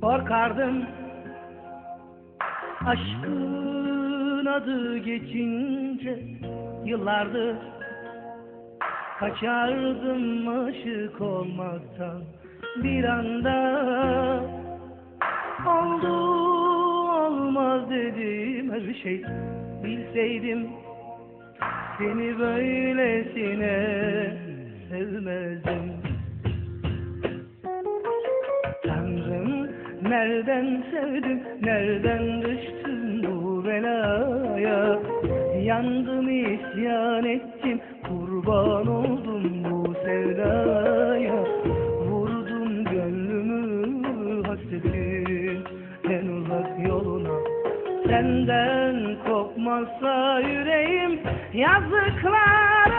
Korkardım. Aşkın adı geçince yıllardır kaçardım aşık olmaktan bir anda. Oldu olmaz dedim her şey. Bilseydim seni böylesine sevmezdim nereden sevdim, nereden düştüm bu belaya Yandım isyan ettim, kurban oldum bu sevdaya. Vurdum gönlümü hasretin en uzak yoluna. Senden kopmazsa yüreğim yazıklar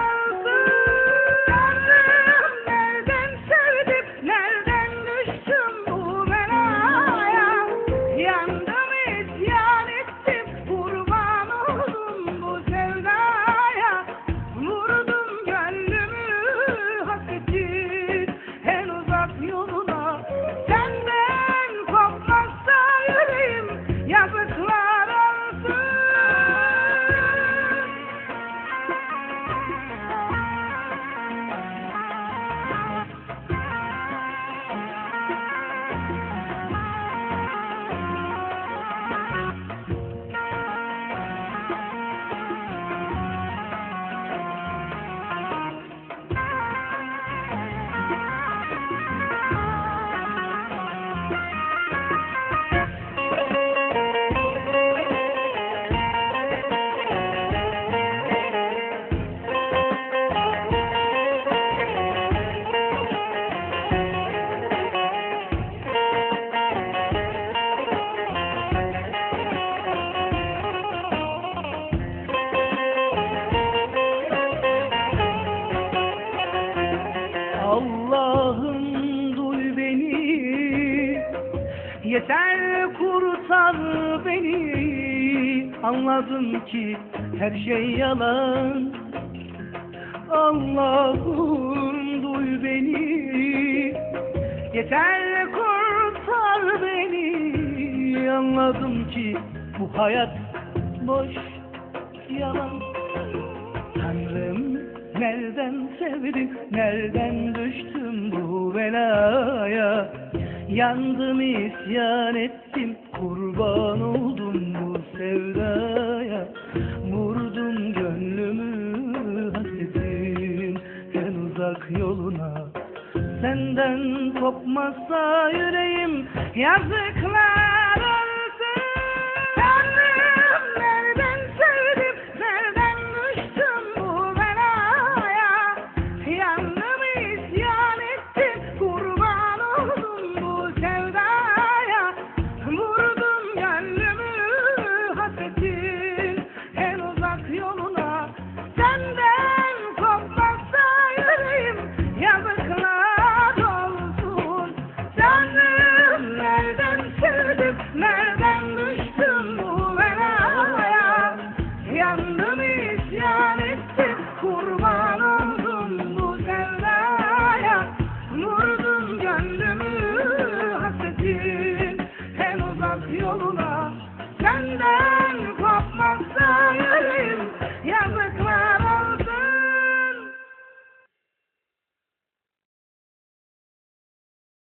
Yeter kurtar beni. Anladım ki her şey yalan. Allah'ım duy beni. Yeter kurtar beni. Anladım ki bu hayat boş yalan. Tanrım nereden sevdim, nereden düştüm bu belaya Yandım isyan ettim, kurban oldum bu sevdaya. Vurdum gönlümü hasretin en uzak yoluna. Senden kopmazsa yüreğim yazıklar Tanrım